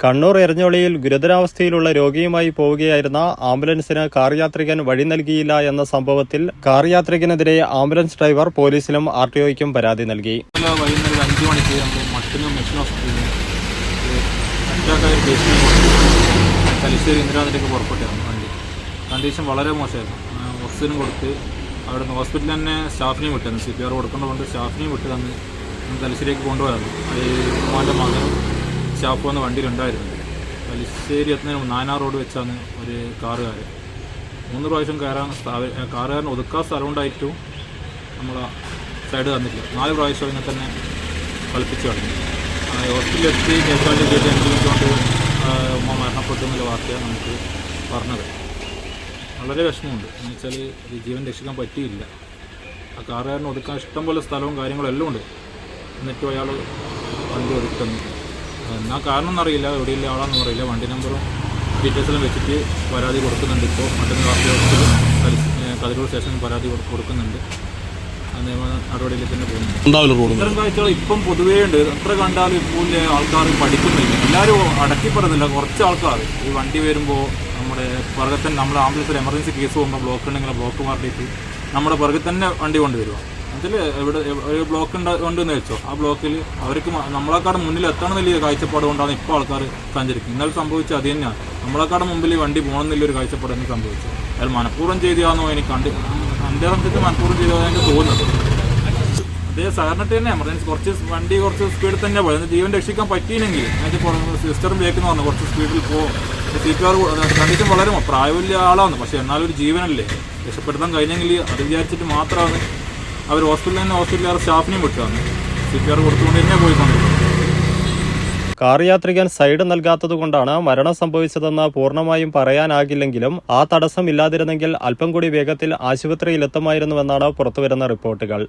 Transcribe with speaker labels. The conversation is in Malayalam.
Speaker 1: കണ്ണൂർ എരഞ്ഞോളിയിൽ ഗുരുതരാവസ്ഥയിലുള്ള രോഗിയുമായി പോവുകയായിരുന്ന ആംബുലൻസിന് കാർ യാത്രികൻ വഴി നൽകിയില്ല എന്ന സംഭവത്തിൽ കാർ യാത്രികനെതിരെ ആംബുലൻസ് ഡ്രൈവർ പോലീസിലും ആർ ടി ഒയ്ക്കും പരാതി നൽകി.
Speaker 2: വൈകുന്നേരം അഞ്ച് മണിക്ക് മട്ടന്നൂർ മെഷൻ ഹോസ്പിറ്റലിൽ തലശ്ശേരി ഇന്ദിരാനദിലേക്ക് പുറപ്പെട്ടായിരുന്നു വണ്ടി. കണ്ടീഷൻ വളരെ മോശമായിരുന്നു. ഓക്സിജൻ കൊടുത്ത് അവിടെ നിന്ന് ഹോസ്പിറ്റലിൽ തന്നെ സ്റ്റാഫിനെയും വിട്ടായിരുന്നു സി പി ആർ കൊടുക്കേണ്ടതുകൊണ്ട് സ്റ്റാഫിനെയും വിട്ട് തന്ന് തലശ്ശേരിക്ക് കൊണ്ടുപോയായിരുന്നു അത് ഉമ്മാന്റെ മകനും സ്റ്റാഫ് വന്ന വണ്ടിയിലുണ്ടായിരുന്നു. തലശ്ശേരി എത്തുന്നതിന് നാനാർ റോഡ് വെച്ചാണ് ഒരു കാറുകാരൻ മൂന്ന് പ്രാവശ്യം കയറാൻ കാറുകാരൻ ഒതുക്കാൻ സ്ഥലമുണ്ടായിട്ടും നമ്മൾ സൈഡ് തന്നില്ല നാല് പ്രാവശ്യം അതിനെ തന്നെ കളിപ്പിച്ചു കളഞ്ഞു. ആ, ഹോസ്പിറ്റലിൽ എത്തി കേട്ട് അനുഭവിച്ചുകൊണ്ട് ഉമ്മ മരണപ്പെട്ടു എന്നുള്ള വാർത്തയാണ് നമുക്ക് പറഞ്ഞത്. വളരെ വിഷമമുണ്ട്. എന്ന് വെച്ചാൽ ജീവൻ രക്ഷിക്കാൻ പറ്റിയില്ല. ആ കാറുകാരന് ഒതുക്കാൻ ഇഷ്ടംപോലെ സ്ഥലവും കാര്യങ്ങളും എല്ലാം ഉണ്ട്. എന്നിട്ടും അയാൾ വണ്ടി ഒതുക്കുന്നു എന്നാ കാരണം എന്നറിയില്ല എവിടെയില്ല ആളാണെന്ന് അറിയില്ല. വണ്ടി നമ്പറും ഡീറ്റെയിൽസെല്ലാം വെച്ചിട്ട് പരാതി കൊടുക്കുന്നുണ്ട് ഇപ്പോൾ മറ്റൊന്ന് വാർത്ത ഹോസ്പിറ്റൽ കതിരൂർ സ്റ്റേഷനിൽ പരാതി കൊടു- കൊടുക്കുന്നുണ്ട്. ആ നിയമ നടപടിയിൽ തന്നെ പോകുന്നുണ്ട്.
Speaker 3: ഉണ്ടാവില്ല റോഡ്
Speaker 2: ഇത്തരം കാഴ്ചകൾ ഇപ്പം പൊതുവേ ഉണ്ട്. എത്ര കണ്ടാലും ഇപ്പോൾ ആൾക്കാർ പഠിക്കുന്നില്ല. എല്ലാവരും അടക്കി പറയുന്നില്ല കുറച്ച് ആൾക്കാർ. ഈ വണ്ടി വരുമ്പോൾ നമ്മുടെ പുറകെ തന്നെ നമ്മുടെ ആംബുലൻസിൽ എമർജൻസി കേസ് പോകുമ്പോൾ ബ്ലോക്ക് ഉണ്ടെങ്കിൽ ബ്ലോക്ക് മാറിയിട്ട് നമ്മുടെ പുറകെ തന്നെ വണ്ടി കൊണ്ടുവരിക എവിടെ ഒരു ബ്ലോക്ക് ഉണ്ട് ഉണ്ടെന്ന് വെച്ചോ. ആ ബ്ലോക്കിൽ അവർക്ക് നമ്മളെക്കാട് മുന്നിൽ എത്തണം വലിയ കാഴ്ചപ്പാട് കൊണ്ടാണ് ഇപ്പോൾ ആൾക്കാർ സഞ്ചരിക്കുന്നത്. ഇന്നലെ സംഭവിച്ച അത് തന്നെയാണ്. നമ്മളെക്കാട് മുമ്പിൽ വണ്ടി പോകണമെന്നില്ല ഒരു കാഴ്ചപ്പാട് തന്നെ സംഭവിച്ചു അയാൾ മനഃപൂർവം ചെയ്തതാണെന്നോ എനിക്ക് കണ്ട് എന്റെ സംബന്ധിച്ച് മനഃപൂർവം എനിക്ക് തോന്നുന്നത് അതേ സാറിനിട്ട് തന്നെ എമർജൻസി കുറച്ച് വണ്ടി കുറച്ച് സ്പീഡിൽ തന്നെ പോയി. എന്നിട്ട് ജീവൻ രക്ഷിക്കാൻ പറ്റിയില്ലെങ്കിൽ അതിന്റെ സിസ്റ്ററും ബേക്കെന്ന് പറഞ്ഞു. കുറച്ച് സ്പീഡിൽ പോകും സീറ്റുകാർ കണ്ടിട്ടും വളരെ പ്രായമില്ല ആളാണ്. പക്ഷേ എന്നാലും ഒരു ജീവനല്ലേ. രക്ഷപ്പെടുത്താൻ കഴിഞ്ഞെങ്കിൽ അത് വിചാരിച്ചിട്ട് മാത്രമാണ് അവർ ഹോസ്പിറ്റലിൽ തന്നെ ഹോസ്പിറ്റലിൽ സ്റ്റാഫിനെയും വിട്ടതാണ് സി പി ആർ കൊടുത്തുകൊണ്ട് തന്നെ പോയിക്കൊണ്ടിരിക്കുന്നത്
Speaker 1: കാർ യാത്രികൻ സൈഡ് നൽകാത്തതുകൊണ്ടാണ് മരണം സംഭവിച്ചതെന്ന് പൂർണമായും പറയാനാകില്ലെങ്കിലും ആ തടസ്സം ഇല്ലാതിരുന്നെങ്കിൽ അല്പം കൂടി വേഗത്തിൽ ആശുപത്രിയിലെത്തുമായിരുന്നുവെന്നാണ് പുറത്തുവരുന്ന റിപ്പോർട്ടുകൾ.